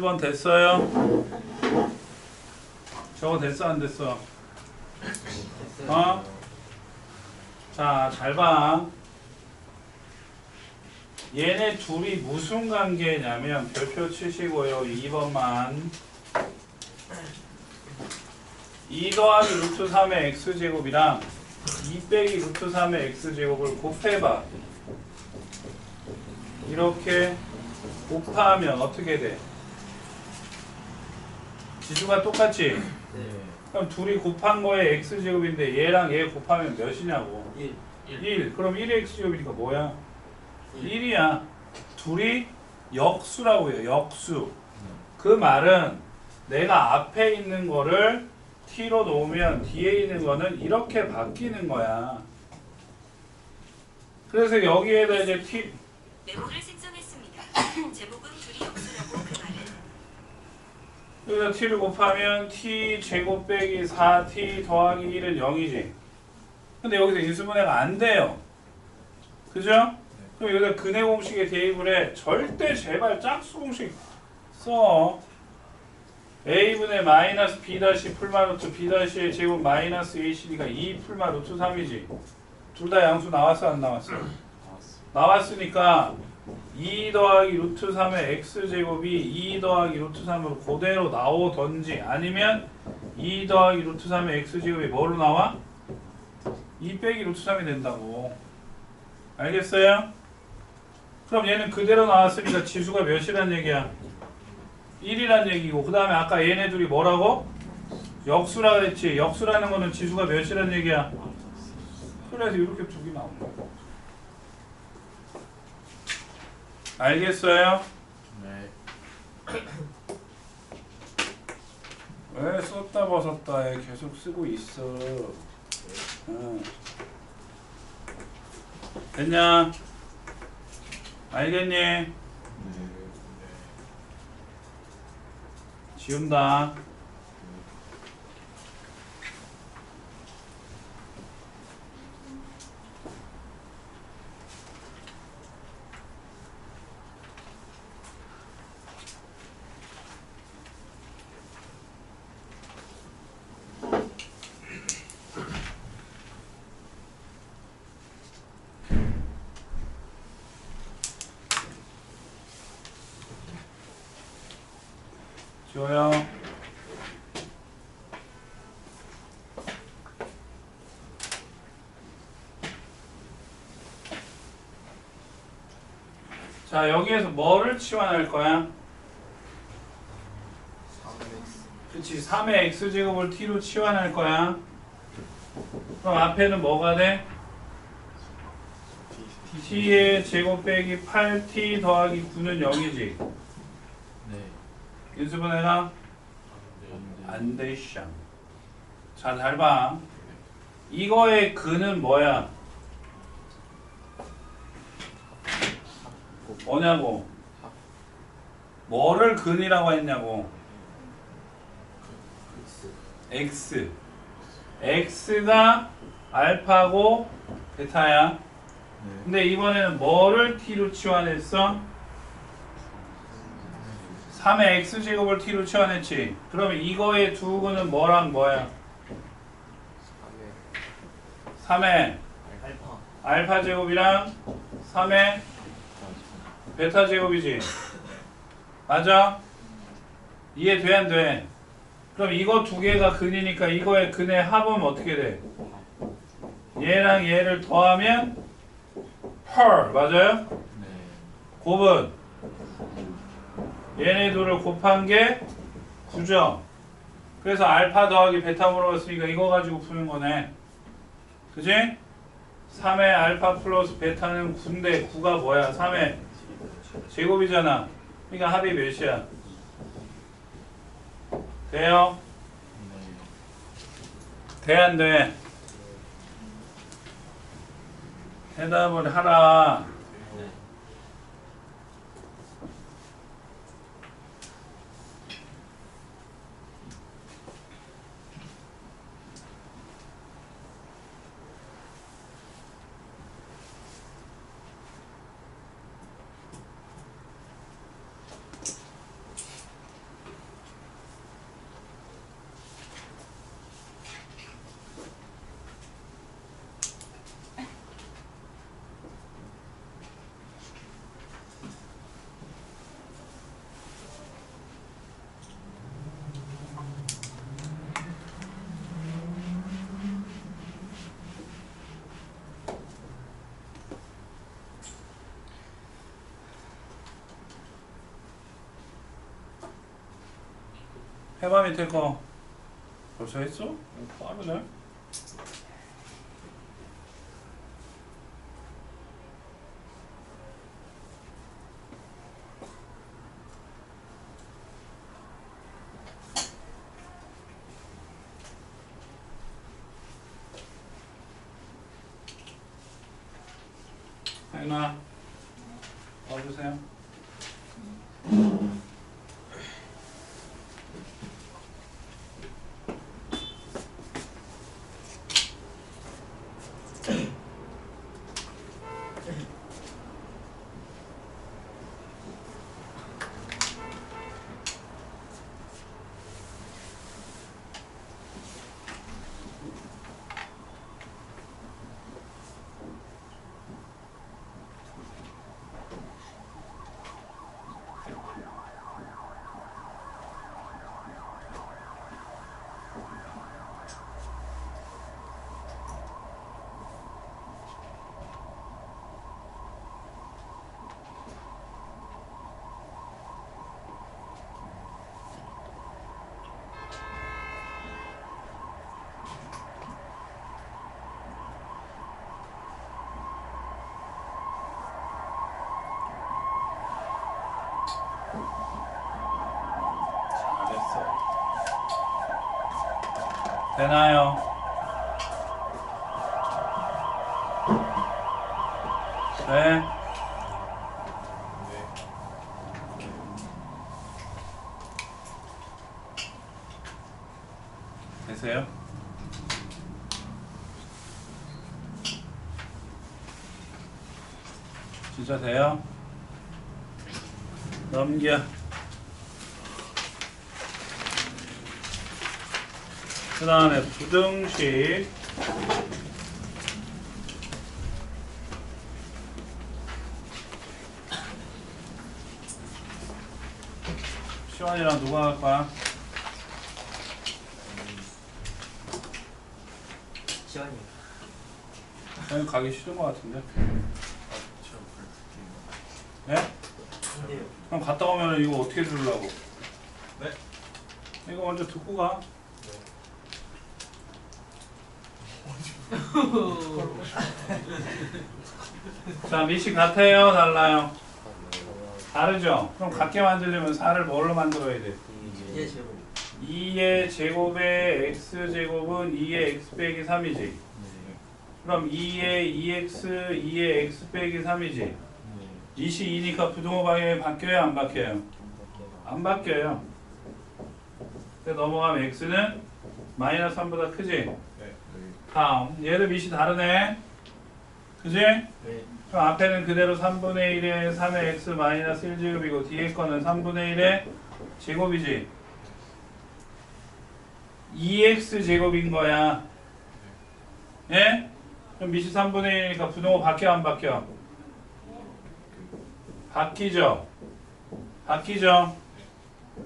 1번 됐어요? 저거 됐어 안 됐어? 어? 자, 잘 봐. 얘네 둘이 무슨 관계냐면 별표 치시고요. 2번만 2 더하기 루트 3의 x제곱이랑 2 빼기 루트 3의 x제곱을 곱해봐. 이렇게 곱하면 어떻게 돼? 지수가 똑같지? 네. 그럼 둘이 곱한 거에 x제곱인데 얘랑 얘 곱하면 몇이냐고 1. 1 그럼 1의 x제곱이니까 뭐야? 1 이야 둘이 역수라고 해요 역수 그 말은 내가 앞에 있는 거를 t로 놓으면 뒤에 있는 거는 이렇게 바뀌는 거야 그래서 여기에다 이제 t 메모를 생성했습니다. 제목은 둘이 역수라고 그 말은 여기다 t를 곱하면 t 제곱 빼기 4t 더하기 1은 0이지. 근데 여기서 인수분해가 안 돼요. 그죠? 그럼 여기다 근해 공식에 대입을 해. 절대 제발 짝수 공식 써. a분의 마이너스 b 다시 풀마 루트 b 다시의 제곱 마이너스 ac니까 2 풀마 루트 3이지. 둘 다 양수 나왔어 안 나왔어? 나왔으니까 2 더하기 루트 3의 x제곱이 2 더하기 루트 3으로 그대로 나오던지 아니면 2 더하기 루트 3의 x제곱이 뭐로 나와? 2 빼기 루트 3이 된다고 알겠어요? 그럼 얘는 그대로 나왔으니까 지수가 몇이란 얘기야? 1이란 얘기고 그 다음에 아까 얘네 둘이 뭐라고? 역수라 그랬지 역수라는 거는 지수가 몇이란 얘기야? 그래서 이렇게 두 개 나오는 거야 알겠어요? 네. 왜 썼다 벗었다 해 계속 쓰고 있어 응. 됐냐? 알겠니? 지운다 지워요 자 여기에서 뭐를 치환할 거야? 3x. 그치 3의 x제곱을 t로 치환할 거야 그럼 앞에는 뭐가 돼? t의 제곱 빼기 8t 더하기 9는 0이지 네. 인수분해가 안 되시죠 자, 잘 봐. 이거의 근은 뭐야? 뭐냐고? 뭐를 근이라고 했냐고? x. x가 알파고 베타야. 네. 근데 이번에는 뭐를 t로 치환했어? 3의 x제곱을 t로 치환했지. 그러면 이거의 두 근은 뭐랑 뭐야? 3의 알파. 제곱이랑 3의 베타 제곱이지. 맞아? 이해 돼 안 돼? 그럼 이거 두 개가 근이니까 이거의 근의 합은 어떻게 돼? 얘랑 얘를 더하면 펄 맞아요? 네. 곱은 얘네 둘을 곱한 게 9죠. 그래서 알파 더하기 베타 물어봤으니까 이거 가지고 푸는 거네. 그지? 3의 알파 플러스 베타는 9인데 9가 뭐야? 3의 제곱이잖아. 그러니까 합이 몇이야? 돼요? 네. 돼, 안 돼? 대답을 하라. 네. 해봐 밑에 거 벌써 했어? 오, 빠르네 하인아 와주세요 잘했어 되나요? 네 되세요? 진짜 돼요? 넘겨 그 다음에 부등식 시원이랑 누가 갈 거야? 시원이. 저는 가기 싫은 것 같은데. 네? 그럼 갔다 오면 이거 어떻게 들으려고? 네. 이거 먼저 듣고 가 자, 미시 같아요? 달라요? 다르죠? 그럼 같게 만들려면 4를 뭘로 만들어야 돼? 이제 제곱. 2의 제곱의 x제곱은 2의 x 빼기 3이지 네. 그럼 2의 2x, 2의 x 빼기 3이지 네. 이시 2니까 부등호 방향이 바뀌어요? 안 바뀌어요? 안 바뀌어요 넘어가면 x는 마이너스 3보다 크지? 네. 다음 얘도 밑이 다르네 그지? 네. 그럼 앞에는 그대로 3분의 1에 3의 x 마이너스 1제곱이고 뒤에 거는 3분의 1의 제곱이지 2x 제곱인 거야 예? 그럼 밑이 3분의 1이니까 부등호 바뀌어 안 바뀌어? 바뀌죠 바뀌죠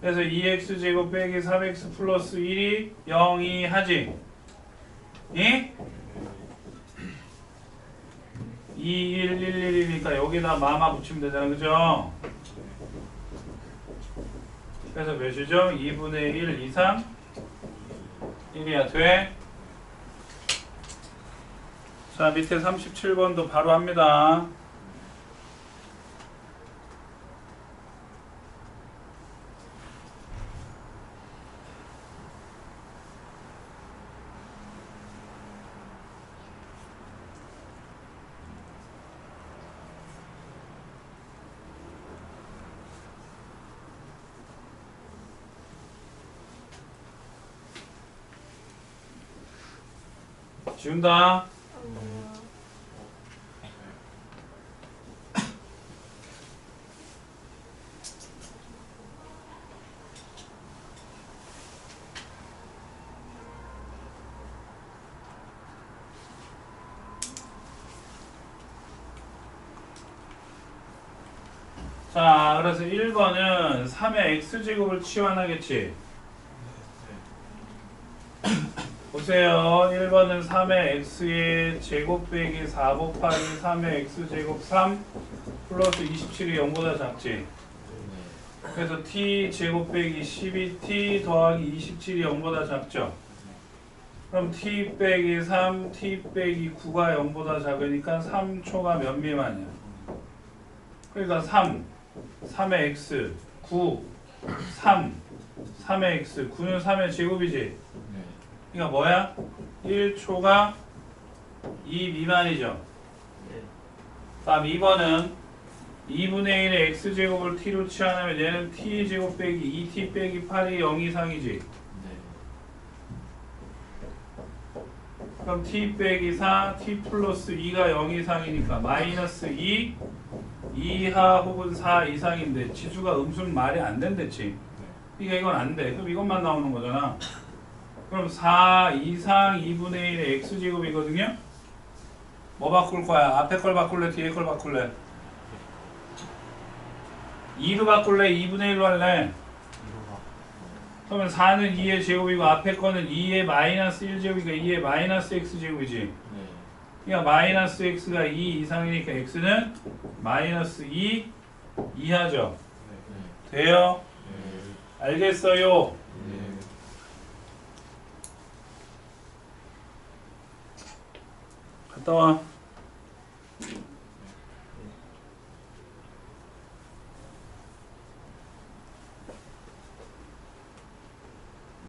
그래서 2x 제곱 빼기 3x 플러스 1이 0이 하지 이? 2, 1, 1, 1이니까 여기다 마마 붙이면 되잖아 그죠? 그래서 몇이죠? 2분의 1 이상 1이야 돼? 자 밑에 37번도 바로 합니다 지운다 자, 그래서 1번은 3의 x제곱을 치환하겠지. 보세요. 1번은 3의 x의 제곱 빼기 4 곱하기 3의 x제곱 3 플러스 27이 0보다 작지. 그래서 t 제곱 빼기 12t 더하기 27이 0보다 작죠? 그럼 t 빼기 3, t 빼기 9가 0보다 작으니까 3초가 몇 미만이야? 그러니까 3, 3의 x, 9, 3, 3의 x, 9는 3의 제곱이지? 네. 그러니까 뭐야? 1초가 2 미만이죠? 네. 다음 2번은 2분의 1의 x제곱을 t로 치환하면 얘는 t제곱 빼기 2t 빼기 8이 0 이상이지? 네. 그럼 t 빼기 4, t 플러스 2가 0 이상이니까 마이너스 2, 2하 혹은 4 이상인데 지수가 음수는 말이 안 된댔지? 그러니까 이건 안 돼. 그럼 이것만 나오는 거잖아. 그럼 4 이상 2분의 1의 x제곱이거든요? 뭐 바꿀 거야? 앞에 걸 바꿀래? 뒤에 걸 바꿀래? 2로 바꿀래? 2분의 1로 할래? 그러면 4는 2의 제곱이고 앞에 거는 2의 마이너스 1제곱이니까 2의 마이너스 x제곱이지. 네. 그러니까 마이너스 x가 2 이상이니까 x는 마이너스 2 이하죠. 네. 돼요? 네. 알겠어요? 네. 갔다 와.